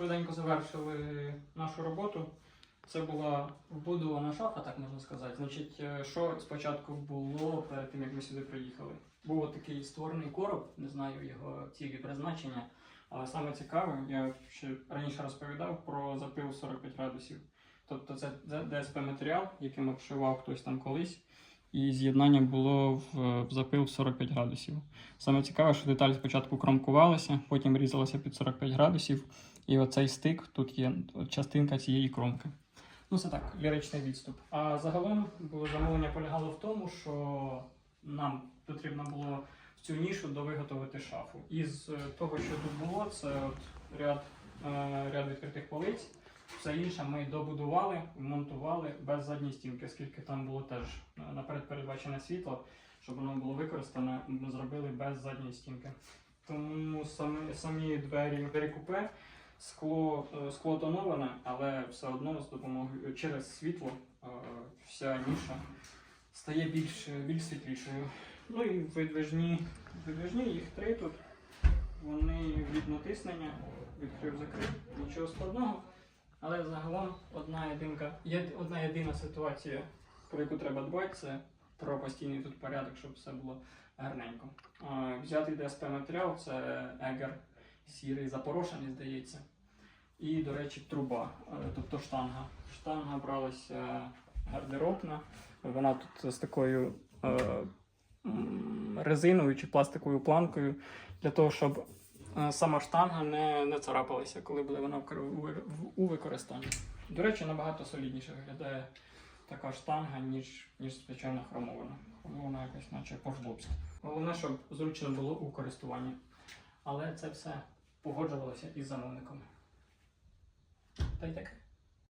швиденько завершили нашу роботу. Це була вбудована шафа, так можна сказати. Значить, е, що спочатку було перед тим, як ми сюди приїхали? Був такий створений короб, не знаю його цілі призначення. Але саме цікаве, я ще раніше розповідав про запил 45 градусів. Тобто це ДСП матеріал, яким обшивав хтось там колись, і з'єднання було в, в запил 45 градусів. Саме цікаве, що деталь спочатку кромкувалася, потім різалася під 45 градусів, і оцей стик, тут є частинка цієї кромки. Ну, це так, ліричний відступ. А загалом замовлення полягало в тому, що нам потрібно було в цю нішу довиготовити шафу. Із е, того, що тут було, це от ряд, е, ряд відкритих полиць. Все інше ми добудували, вмонтували без задньої стінки, оскільки там було теж е, наперед передбачене світло, щоб воно було використане, ми зробили без задньої стінки. Тому самі, самі двері, двері купе, скло, е, скло тоноване, але все одно з допомогою через світло е, вся ніша стає більш, більш світлішою. Ну і видвижні, видвижні, їх три тут. Вони від натиснення, відкрив закрив, нічого складного. Одна єдинка, є одна єдина ситуація, про яку треба дбати, це про постійний тут порядок, щоб все було гарненько. Взятий ДСП матеріал це егер сірий запорошений, здається. І, до речі, труба, е, тобто штанга. Штанга бралася гардеробна, вона тут з такою е, резиновою чи пластиковою планкою для того, щоб сама штанга не, не царапалася, коли буде вона у використанні. До речі, набагато солідніше виглядає така штанга, ніж, ніж звичайно хромована. Хромована якась, наче по-жлобськи. Головне, щоб зручно було у користуванні. Але це все погоджувалося із замовниками. Та й таке.